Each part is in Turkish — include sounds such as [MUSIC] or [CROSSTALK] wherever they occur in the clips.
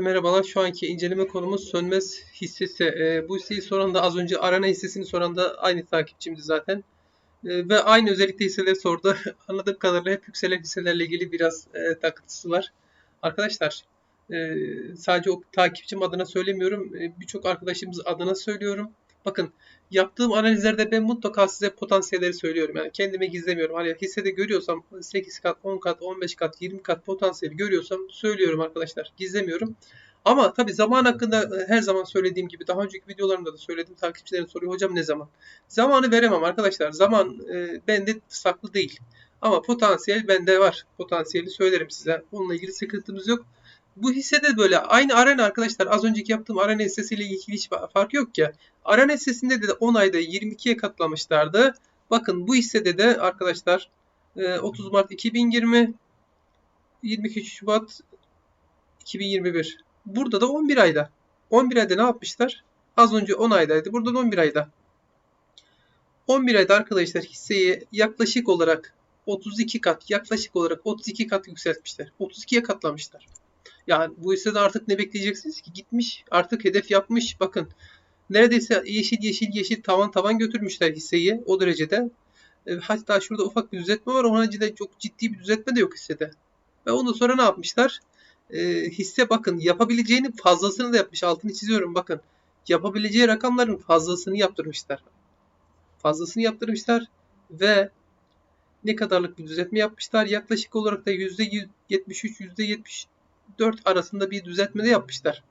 Merhabalar. Şu anki inceleme konumuz sönmez hissesi. Ee, bu hisseyi soran da az önce arana hissesini soran da aynı takipçimdi zaten. Ee, ve aynı özellikle hisseleri sordu. [LAUGHS] Anladığım kadarıyla hep yükselen hisselerle ilgili biraz e, takıntısı var. Arkadaşlar e, sadece o takipçim adına söylemiyorum. E, Birçok arkadaşımız adına söylüyorum. Bakın yaptığım analizlerde ben mutlaka size potansiyelleri söylüyorum. Yani kendime gizlemiyorum. Hani hissede görüyorsam 8 kat, 10 kat, 15 kat, 20 kat potansiyeli görüyorsam söylüyorum arkadaşlar. Gizlemiyorum. Ama tabii zaman hakkında e, her zaman söylediğim gibi daha önceki videolarımda da söyledim. Takipçilerim soruyor hocam ne zaman? Zamanı veremem arkadaşlar. Zaman e, bende saklı değil. Ama potansiyel bende var. Potansiyeli söylerim size. Onunla ilgili sıkıntımız yok. Bu hissede böyle aynı arena arkadaşlar az önceki yaptığım arena hissesiyle ilgili hiç fark yok ya. Arena hissesinde de 10 ayda 22'ye katlamışlardı. Bakın bu hissede de arkadaşlar 30 Mart 2020 22 Şubat 2021. Burada da 11 ayda. 11 ayda ne yapmışlar? Az önce 10 aydaydı. Burada da 11 ayda. 11 ayda arkadaşlar hisseyi yaklaşık olarak 32 kat, yaklaşık olarak 32 kat yükseltmişler. 32'ye katlamışlar. Yani bu hissede artık ne bekleyeceksiniz ki? Gitmiş, artık hedef yapmış. Bakın neredeyse yeşil yeşil yeşil tavan tavan götürmüşler hisseyi o derecede. E, hatta şurada ufak bir düzeltme var. Onun haricinde çok ciddi bir düzeltme de yok hissede. Ve ondan sonra ne yapmışlar? E, hisse bakın yapabileceğinin fazlasını da yapmış. Altını çiziyorum bakın. Yapabileceği rakamların fazlasını yaptırmışlar. Fazlasını yaptırmışlar ve ne kadarlık bir düzeltme yapmışlar? Yaklaşık olarak da %73, %74 arasında bir düzeltme de yapmışlar.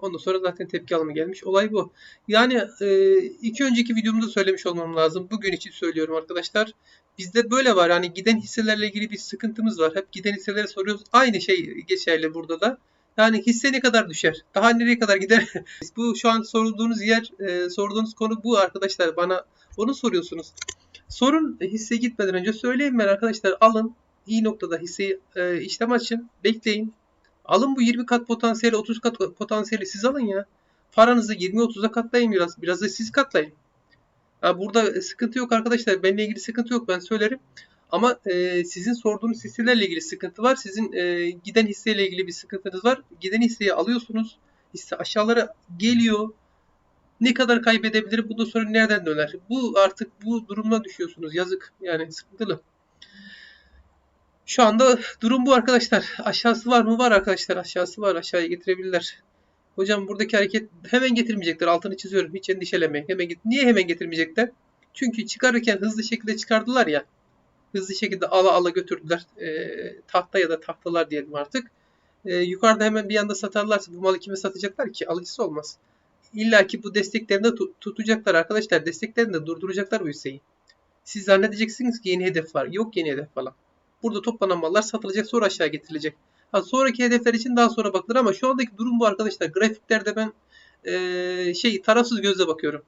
Ondan sonra zaten tepki alımı gelmiş. Olay bu. Yani e, iki önceki videomda söylemiş olmam lazım. Bugün için söylüyorum arkadaşlar. Bizde böyle var. Yani giden hisselerle ilgili bir sıkıntımız var. Hep giden hisseleri soruyoruz. Aynı şey geçerli burada da. Yani hisse ne kadar düşer? Daha nereye kadar gider? [LAUGHS] bu şu an sorulduğunuz yer, e, sorduğunuz konu bu arkadaşlar. Bana onu soruyorsunuz. Sorun hisse gitmeden önce söyleyeyim ben arkadaşlar. Alın. iyi noktada hisseyi e, işlem açın. Bekleyin. Alın bu 20 kat potansiyeli, 30 kat potansiyeli siz alın ya. Paranızı 20-30'a katlayın biraz. Biraz da siz katlayın. Ya burada sıkıntı yok arkadaşlar. Benimle ilgili sıkıntı yok. Ben söylerim. Ama e, sizin sorduğunuz hisselerle ilgili sıkıntı var. Sizin e, giden hisseyle ilgili bir sıkıntınız var. Giden hisseyi alıyorsunuz. Hisse aşağılara geliyor. Ne kadar kaybedebilir? Bu da sonra nereden döner? Bu artık bu durumuna düşüyorsunuz. Yazık. Yani sıkıntılı. Şu anda durum bu arkadaşlar. Aşağısı var mı? Var arkadaşlar. Aşağısı var. Aşağıya getirebilirler. Hocam buradaki hareket hemen getirmeyecekler. Altını çiziyorum. Hiç endişelemeyin. Hemen get Niye hemen getirmeyecekler? Çünkü çıkarırken hızlı şekilde çıkardılar ya. Hızlı şekilde ala ala götürdüler. E, tahta ya da tahtalar diyelim artık. E, yukarıda hemen bir anda satarlarsa bu malı kime satacaklar ki? Alıcısı olmaz. İlla ki bu desteklerinde tut tutacaklar arkadaşlar. Desteklerinde durduracaklar bu hisseyi. Siz zannedeceksiniz ki yeni hedef var. Yok yeni hedef falan. Burada toplanan mallar satılacak sonra aşağı getirilecek. Ha, sonraki hedefler için daha sonra bakılır ama şu andaki durum bu arkadaşlar. Grafiklerde ben e, şey tarafsız gözle bakıyorum.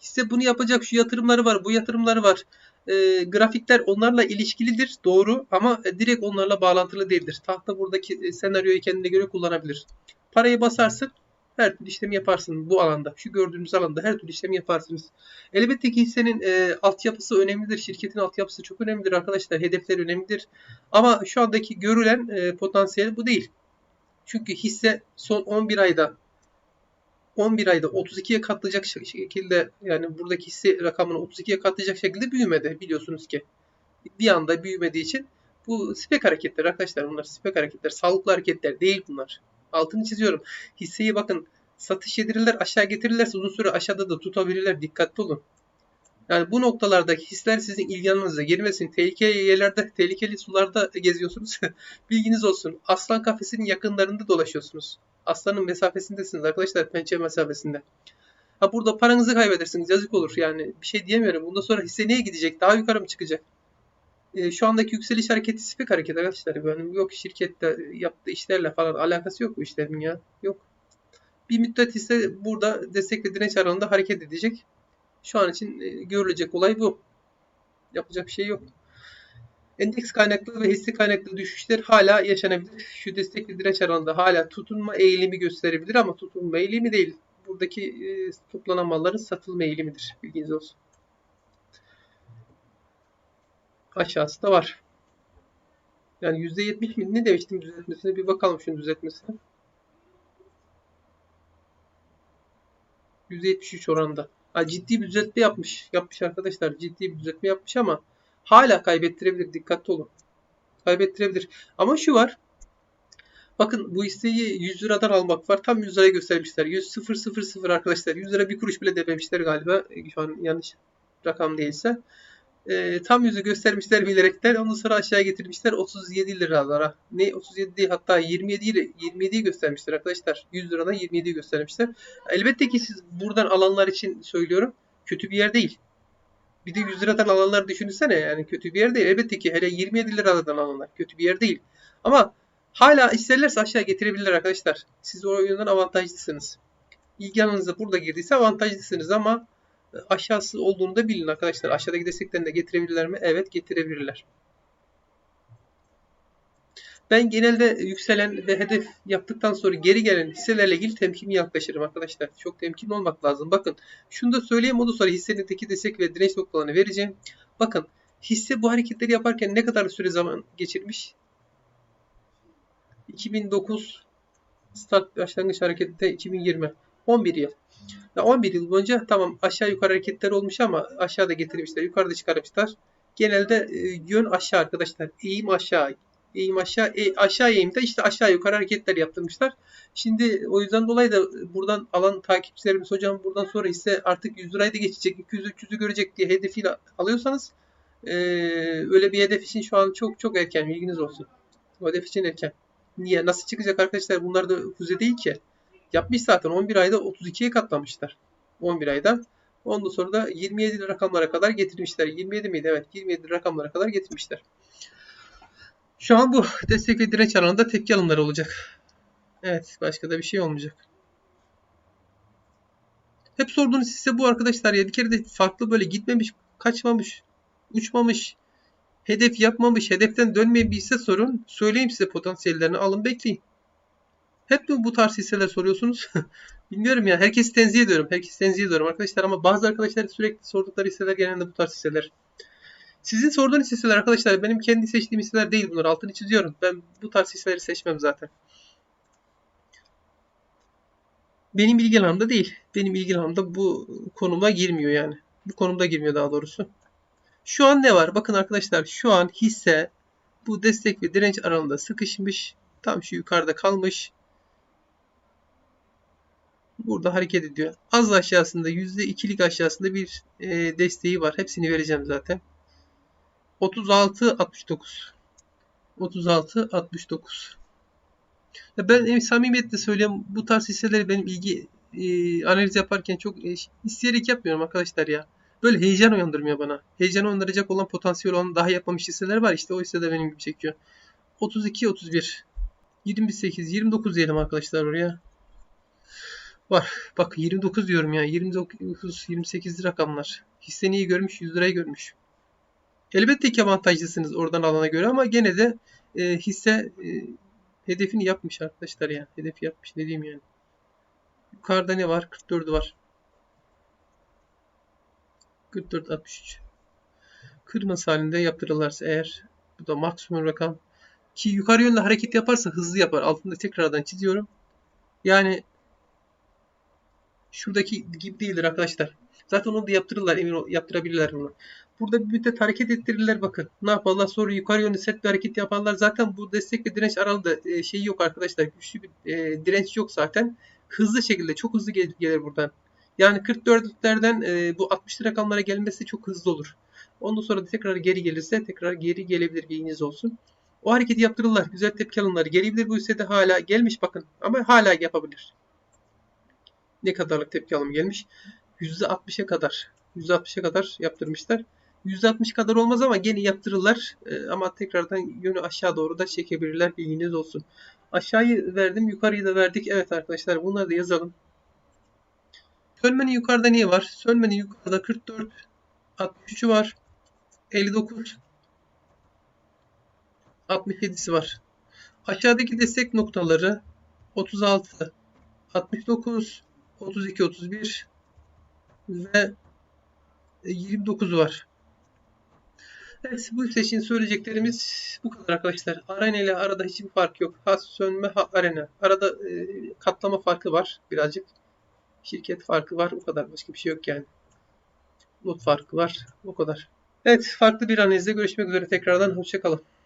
Hisse bunu yapacak şu yatırımları var, bu yatırımları var. E, grafikler onlarla ilişkilidir doğru ama e, direkt onlarla bağlantılı değildir. Tahta buradaki e, senaryoyu kendine göre kullanabilir. Parayı basarsın her türlü işlemi yaparsın bu alanda. Şu gördüğünüz alanda her türlü işlemi yaparsınız. Elbette ki hissenin e, altyapısı önemlidir. Şirketin altyapısı çok önemlidir arkadaşlar. Hedefler önemlidir. Ama şu andaki görülen e, potansiyel bu değil. Çünkü hisse son 11 ayda 11 ayda 32'ye katlayacak şekilde yani buradaki hisse rakamını 32'ye katlayacak şekilde büyümedi biliyorsunuz ki. Bir anda büyümediği için bu spek hareketler arkadaşlar bunlar spek hareketler. Sağlıklı hareketler değil bunlar. Altını çiziyorum. Hisseyi bakın satış yedirirler aşağı getirirlerse uzun süre aşağıda da tutabilirler. Dikkatli olun. Yani bu noktalardaki hisler sizin ilgi alanınıza girmesin. Tehlikeli yerlerde, tehlikeli sularda geziyorsunuz. [LAUGHS] Bilginiz olsun. Aslan kafesinin yakınlarında dolaşıyorsunuz. Aslanın mesafesindesiniz arkadaşlar. Pençe mesafesinde. Ha burada paranızı kaybedersiniz. Yazık olur. Yani bir şey diyemiyorum. Bundan sonra hisse neye gidecek? Daha yukarı mı çıkacak? E, şu andaki yükseliş hareketi spek hareket arkadaşlar. Yani yok şirkette yaptığı işlerle falan alakası yok bu işlerin ya. Yok. Bir müddet ise burada destek ve direnç aralığında hareket edecek. Şu an için e, görülecek olay bu. Yapacak bir şey yok. Endeks kaynaklı ve hisse kaynaklı düşüşler hala yaşanabilir. Şu destek ve direnç aralığında hala tutunma eğilimi gösterebilir ama tutunma eğilimi değil. Buradaki e, toplanan malların satılma eğilimidir. Bilginiz olsun. aşağısı da var. Yani %70 mi? Ne demiştim düzeltmesine? Bir bakalım şunun düzeltmesine. %73 oranda. Ha, ciddi bir düzeltme yapmış. Yapmış arkadaşlar. Ciddi bir düzeltme yapmış ama hala kaybettirebilir. Dikkatli olun. Kaybettirebilir. Ama şu var. Bakın bu isteği 100 liradan almak var. Tam 100 liraya göstermişler. 100 0 0 0 arkadaşlar. 100 lira bir kuruş bile dememişler galiba. Şu an yanlış rakam değilse. E, tam yüzü göstermişler bilerekten. Ondan sonra aşağı getirmişler 37 liralara. Ne 37 değil hatta 27 ile 27'yi göstermişler arkadaşlar. 100 liradan 27'yi göstermişler. Elbette ki siz buradan alanlar için söylüyorum. Kötü bir yer değil. Bir de 100 liradan alanlar düşünsene yani kötü bir yer değil. Elbette ki hele 27 liradan alanlar kötü bir yer değil. Ama hala isterlerse aşağı getirebilirler arkadaşlar. Siz o yönden avantajlısınız. İlgi alanınıza burada girdiyse avantajlısınız ama aşağısı olduğunu da bilin arkadaşlar. Aşağıdaki desteklerini de getirebilirler mi? Evet getirebilirler. Ben genelde yükselen ve hedef yaptıktan sonra geri gelen hisselerle ilgili temkinli yaklaşırım arkadaşlar. Çok temkinli olmak lazım. Bakın şunu da söyleyeyim ondan sonra hissenindeki destek ve direnç noktalarını vereceğim. Bakın hisse bu hareketleri yaparken ne kadar süre zaman geçirmiş? 2009 start başlangıç harekette 2020 11 yıl. Ya 11 yıl boyunca tamam aşağı yukarı hareketler olmuş ama aşağıda getirmişler, yukarıda çıkarmışlar. Genelde e, yön aşağı arkadaşlar. Eğim aşağı. Eğim aşağı. E, aşağı eğimde işte aşağı yukarı hareketler yaptırmışlar. Şimdi o yüzden dolayı da buradan alan takipçilerimiz hocam buradan sonra ise artık 100 lirayı da geçecek, 200-300'ü görecek diye hedefiyle alıyorsanız e, öyle bir hedef için şu an çok çok erken bilginiz olsun. O hedef için erken. Niye? Nasıl çıkacak arkadaşlar? Bunlar da füze değil ki. Yapmış zaten 11 ayda 32'ye katlamışlar. 11 ayda. Ondan sonra da 27 rakamlara kadar getirmişler. 27 miydi? Evet 27 rakamlara kadar getirmişler. Şu an bu destek ve direnç alanında tepki alımları olacak. Evet başka da bir şey olmayacak. Hep sorduğunuz size bu arkadaşlar ya bir kere de farklı böyle gitmemiş, kaçmamış, uçmamış, hedef yapmamış, hedeften dönmeyen hisse sorun. Söyleyeyim size potansiyellerini alın bekleyin. Hep mi bu tarz hisseler soruyorsunuz? [LAUGHS] Bilmiyorum ya. Herkesi tenzih ediyorum. Herkesi tenzih ediyorum arkadaşlar ama bazı arkadaşlar sürekli sordukları hisseler genelde bu tarz hisseler. Sizin sorduğunuz hisseler arkadaşlar benim kendi seçtiğim hisseler değil bunlar. Altını çiziyorum. Ben bu tarz hisseleri seçmem zaten. Benim ilgi alanımda değil. Benim ilgi alanımda bu konuma girmiyor yani. Bu konumda girmiyor daha doğrusu. Şu an ne var? Bakın arkadaşlar şu an hisse bu destek ve direnç aralığında sıkışmış. Tam şu yukarıda kalmış. Burada hareket ediyor. Az aşağısında %2'lik aşağısında bir e, desteği var. Hepsini vereceğim zaten. 36 69 36 69 ya ben en samimiyetle söylüyorum bu tarz hisseleri benim ilgi e, analiz yaparken çok e, isteyerek yapmıyorum arkadaşlar ya. Böyle heyecan uyandırmıyor bana. Heyecan uyandıracak olan potansiyel olan daha yapmamış hisseler var. İşte o hisse de benim gibi çekiyor. 32 31 28 29 diyelim arkadaşlar oraya. Var. Bak 29 diyorum ya. 29 28 rakamlar. Hisseni iyi görmüş, 100 lirayı görmüş. Elbette ki avantajlısınız oradan alana göre ama gene de e, hisse e, hedefini yapmış arkadaşlar ya. Hedefi yapmış ne diyeyim yani. Yukarıda ne var? 44 var. 44 63. Kırması halinde yaptırırlarsa eğer bu da maksimum rakam ki yukarı yönde hareket yaparsa hızlı yapar. Altında tekrardan çiziyorum. Yani şuradaki gibi değildir arkadaşlar. Zaten onu da yaptırırlar. Emin ol, yaptırabilirler bunu. Burada bir müddet hareket ettirirler bakın. Ne yaparlar? Sonra yukarı yönlü set bir hareket yaparlar. Zaten bu destek ve direnç aralığında e, şey yok arkadaşlar. Güçlü bir e, direnç yok zaten. Hızlı şekilde çok hızlı gelir, gelir buradan. Yani 44'lerden e, bu 60 rakamlara gelmesi çok hızlı olur. Ondan sonra da tekrar geri gelirse tekrar geri gelebilir bilginiz olsun. O hareketi yaptırırlar. Güzel tepki alınlar. Gelebilir bu hissede hala gelmiş bakın. Ama hala yapabilir. Ne kadarlık tepki alımı gelmiş? %60'a kadar. %60'a kadar yaptırmışlar. %60 kadar olmaz ama gene yaptırırlar. E, ama tekrardan yönü aşağı doğru da çekebilirler. Bilginiz olsun. Aşağıyı verdim. Yukarıyı da verdik. Evet arkadaşlar bunları da yazalım. Sönmenin yukarıda niye var? Sönmenin yukarıda 44, 63'ü var. 59, 67'si var. Aşağıdaki destek noktaları 36, 69, 32, 31 ve 29 var. Evet bu seçin söyleyeceklerimiz bu kadar arkadaşlar. Arena ile arada hiçbir fark yok. Has sönme ha, arena. Arada e, katlama farkı var birazcık. Şirket farkı var. O kadar. Başka bir şey yok yani. Not farkı var. O kadar. Evet. Farklı bir analizde görüşmek üzere tekrardan. Hoşçakalın.